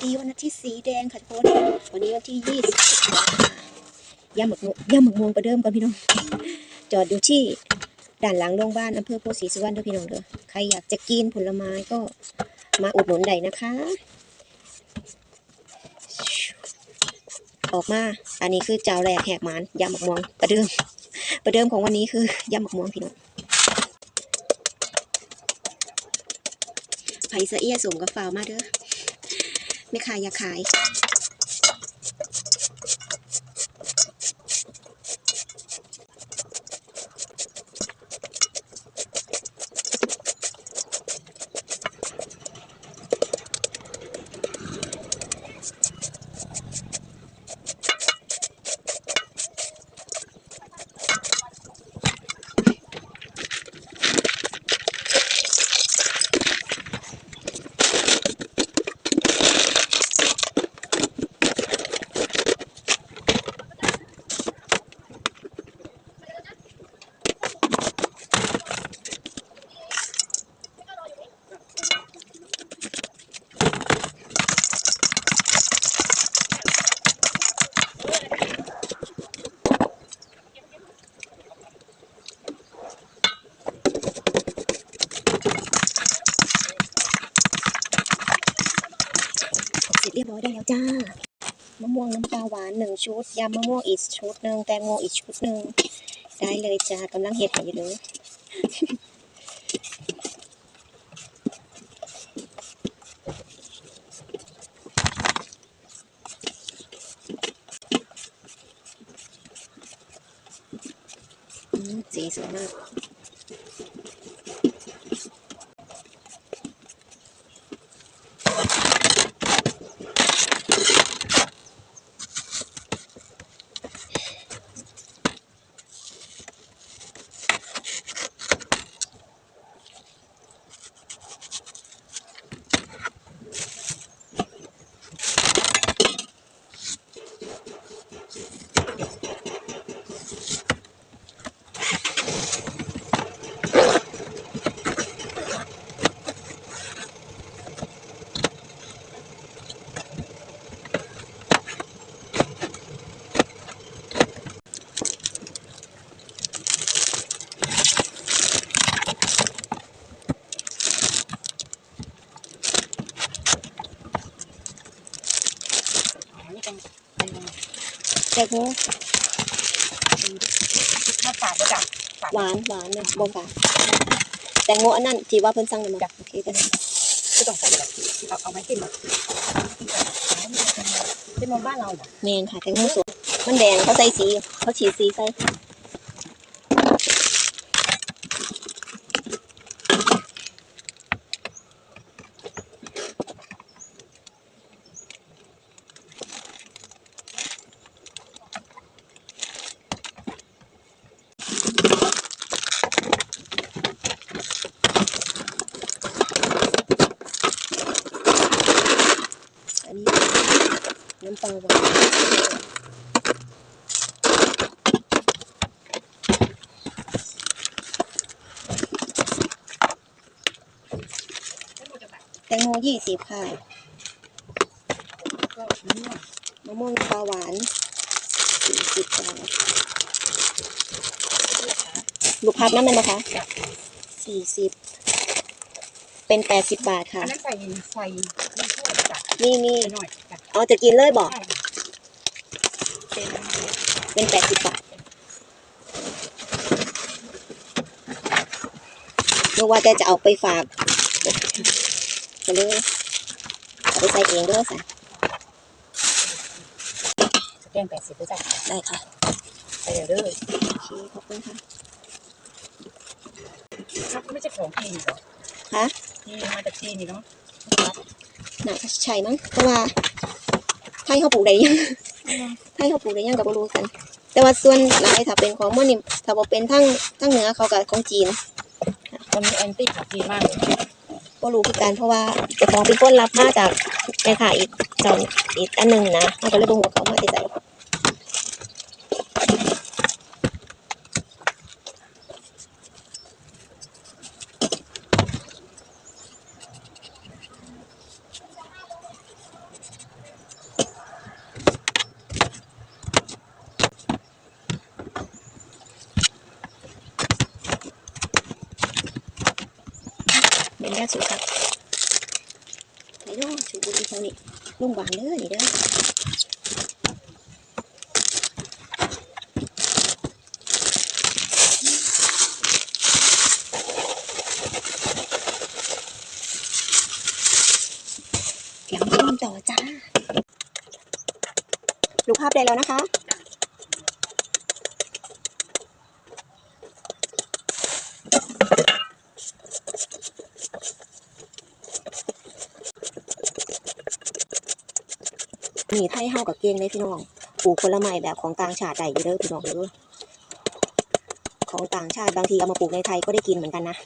ตีวันอาทิตย์สีแดงค่ะทุกคนวันนี้วันที่ยี่สิบยำหมึกม่วงยำหมึกม่วงประเดิมก่อนพี่น้อง จอดอยู่ที่ด่านหลังโรงพยาบาลอำเภอโพธิ์ศรีสุวรรณด้อพี่น้องเด้อใครอยากจะกินผลไม้ก็มาอุดหนุนได้นะคะ ออกมา อันนี้คือเจ้าแรกแหกหมานยำหมกม่วงประเดิม ประเดิมของวันนี้คือยำหมกม่วงพี่น้องไผ่เสะเอียสมกับฝาวมาเด้อ ไม่ขายอยากขาย เรียบร้อยได้แล้วจ้ามะม่วงน้ำปลาหวานหนึ่งชุดยำมะม่วงอีกชุดหนึ่งแตงโมอีกชุดหนึ่งได้เลยจ้ากำลังเห็ดอยู่เลยอืมสีสวยมาก แตงโมถ้าฝาดก็จับหวานหวานเนี่ยบ่ฝาดแตงโมอันนั้นที่ว่าเพิ่นสั่งมาโอเคจ้ะก็ต้องใส่แบบเอาเอาไม้จิ้มแบบจิ้มมองบ้านเราเหรอเมนค่ะแตงโมสวยมันแดงเขาใส่สีเขาฉีดสีใส่อันนี้ น้ำปลาหวานแตงโมยี่สิบค่ะมะม่วงปลาหวานสี่สิบบาทลูกพับน้ำมันนะคะสี่สิบ เป็นแปดสิบบาทค่ะ อันนั้นใส่ใส่ไม่ช่วยจับนี่นี่ไปหน่อยจับเอาจะกินเลยบอก ใช่เป็นเป็นแปดสิบบาทนึกว่าจะจะเอาไปฝากก็เลยเอาไปใส่เองเด้วยค่ะแกงแปดสิบด้วยจ้ะได้ค่ะ ไปเดี๋ยวเด้อโอเค ขอบคุณค่ะครับไม่ใช่ของจีนเหรอ คะ นี่มาจากจีนนี่เนาะน่าจะใช่มั้งเพราะว่าไทยเขาปลูกได้ยังไทยเขาปลูกได้ยังกับบรู้กัน แต่ว่าส่วนหลายถ้าเป็นของมันนี่ถ้าบ่เป็นทั้งทั้งเหนือเขากับของจีนมันมีแอนตี้ของจีนมากเลยบ่รู้คือกันเพราะว่าเจ้าของเป็นคนรับมาจากแม่ค้าอีกเจ้าอีกอันหนึงนะเขาก็เลยบ่ฮู้ว่าเขามาจากไสาสูครับไหนเนาะสูบุรีเขานี่ลุงหวานเด้อนี่เด้อเดี๋ยวมาต้มต่อจ้าลูกภาพได้แล้วนะคะ มีไทยเฮากับเก่งเลยพี่น้องปลูกผลไม้แบบของต่างชาติได้เยู่ด้อพี่น้องเด้อของต่างชาติบางทีเอามาปลูกในไทยก็ได้กินเหมือนกันนะ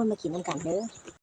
คนมากินน้ำกันเด้อ